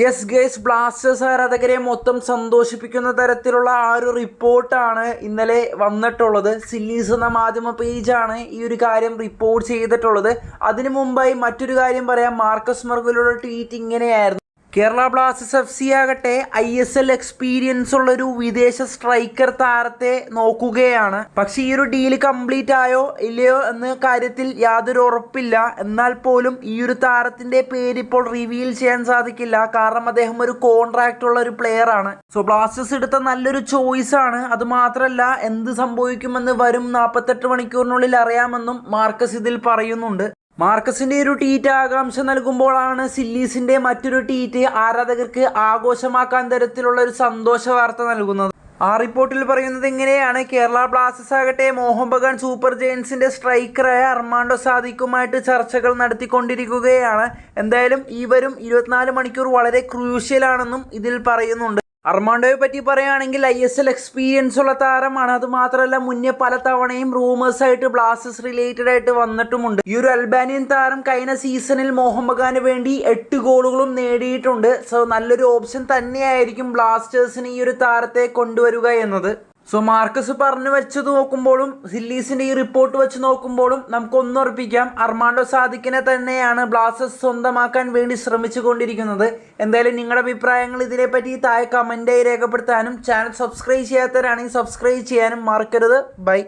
Yes guys Blasters ആരാധകരെ മൊത്തം സന്തോഷിപ്പിക്കുന്ന തരത്തിലുള്ള ആ ഒരു റിപ്പോർട്ടാണ് ഇന്നലെ വന്നിട്ടുള്ളത്. സില്ലീസ് എന്ന മാധ്യമ പേജാണ് ഈ ഒരു കാര്യം റിപ്പോർട്ട് ചെയ്തിട്ടുള്ളത്. അതിനു മുമ്പായി മറ്റൊരു കാര്യം പറയാം. മാർക്കസ് മർഗുലയുടെ ട്വീറ്റ് ഇങ്ങനെയായിരുന്നു. കേരള ബ്ലാസ്റ്റേഴ്സ് എഫ് സി ആകട്ടെ ഐ എസ് എൽ എക്സ്പീരിയൻസ് ഉള്ളൊരു വിദേശ സ്ട്രൈക്കർ താരത്തെ നോക്കുകയാണ്. പക്ഷേ ഈ ഒരു ഡീൽ കംപ്ലീറ്റ് ആയോ ഇല്ലയോ എന്ന കാര്യത്തിൽ യാതൊരു ഉറപ്പില്ല. എന്നാൽ പോലും ഈ ഒരു താരത്തിന്റെ പേര് ഇപ്പോൾ റിവീൽ ചെയ്യാൻ സാധിക്കില്ല. കാരണം അദ്ദേഹം ഒരു കോൺട്രാക്ട് ഉള്ള ഒരു പ്ലെയർ ആണ്. സോ ബ്ലാസ്റ്റേഴ്സ് എടുത്ത നല്ലൊരു ചോയ്സ് ആണ്. അത് മാത്രമല്ല എന്ത് സംഭവിക്കുമെന്ന് വരും നാൽപ്പത്തെട്ട് മണിക്കൂറിനുള്ളിൽ അറിയാമെന്നും മാർക്കസ് ഇതിൽ പറയുന്നുണ്ട്. മാർക്കസിന്റെ ഒരു ട്വീറ്റ് ആകാംക്ഷ നൽകുമ്പോഴാണ് സില്ലീസിന്റെ മറ്റൊരു ട്വീറ്റ് ആരാധകർക്ക് ആഘോഷമാക്കാൻ തരത്തിലുള്ള ഒരു സന്തോഷ വാർത്ത നൽകുന്നത്. ആ റിപ്പോർട്ടിൽ പറയുന്നത് എങ്ങനെയാണ് കേരള ബ്ലാസ്റ്റേഴ്സ് ആകട്ടെ മോഹൻ ബഗാൻ സൂപ്പർ ജയൻസിന്റെ സ്ട്രൈക്കറായ അർമാണ്ടോ സാദിക്കുമായിട്ട് ചർച്ചകൾ നടത്തിക്കൊണ്ടിരിക്കുകയാണ്. എന്തായാലും ഈ വരും ഇരുപത്തിനാല് മണിക്കൂർ വളരെ ക്രൂഷ്യലാണെന്നും ഇതിൽ പറയുന്നുണ്ട്. അർമാണ്ടോയെ പറ്റി പറയുകയാണെങ്കിൽ ഐ എസ് എൽ എക്സ്പീരിയൻസ് ഉള്ള താരമാണ്. അത് മാത്രമല്ല മുന്നേ പല തവണയും റൂമേഴ്സ് ആയിട്ട് ബ്ലാസ്റ്റേഴ്സ് റിലേറ്റഡ് ആയിട്ട് വന്നിട്ടുമുണ്ട്. ഈ ഒരു അൽബാനിയൻ താരം കഴിഞ്ഞ സീസണിൽ മുഹമ്മദ് ഖാന് വേണ്ടി എട്ട് ഗോളുകളും നേടിയിട്ടുണ്ട്. സോ നല്ലൊരു ഓപ്ഷൻ തന്നെയായിരിക്കും ബ്ലാസ്റ്റേഴ്സിന് ഈ ഒരു താരത്തെ കൊണ്ടുവരിക എന്നത്. സോ മാർക്കസ് പറഞ്ഞു വെച്ചത് നോക്കുമ്പോഴും സില്ലീസിന്റെ ഈ റിപ്പോർട്ട് വെച്ച് നോക്കുമ്പോഴും നമുക്ക് ഒന്നുറപ്പിക്കാം അർമാണ്ടോ സാദിക്കിനെ തന്നെയാണ് ബ്ലാസ്റ്റേഴ്സ് സ്വന്തമാക്കാൻ വേണ്ടി ശ്രമിച്ചു കൊണ്ടിരിക്കുന്നത്. എന്തായാലും നിങ്ങളുടെ അഭിപ്രായങ്ങൾ ഇതിനെപ്പറ്റി താഴെ കമന്റായി രേഖപ്പെടുത്താനും ചാനൽ സബ്സ്ക്രൈബ് ചെയ്യാത്തവരാണെങ്കിൽ സബ്സ്ക്രൈബ് ചെയ്യാനും മറക്കരുത്. ബൈ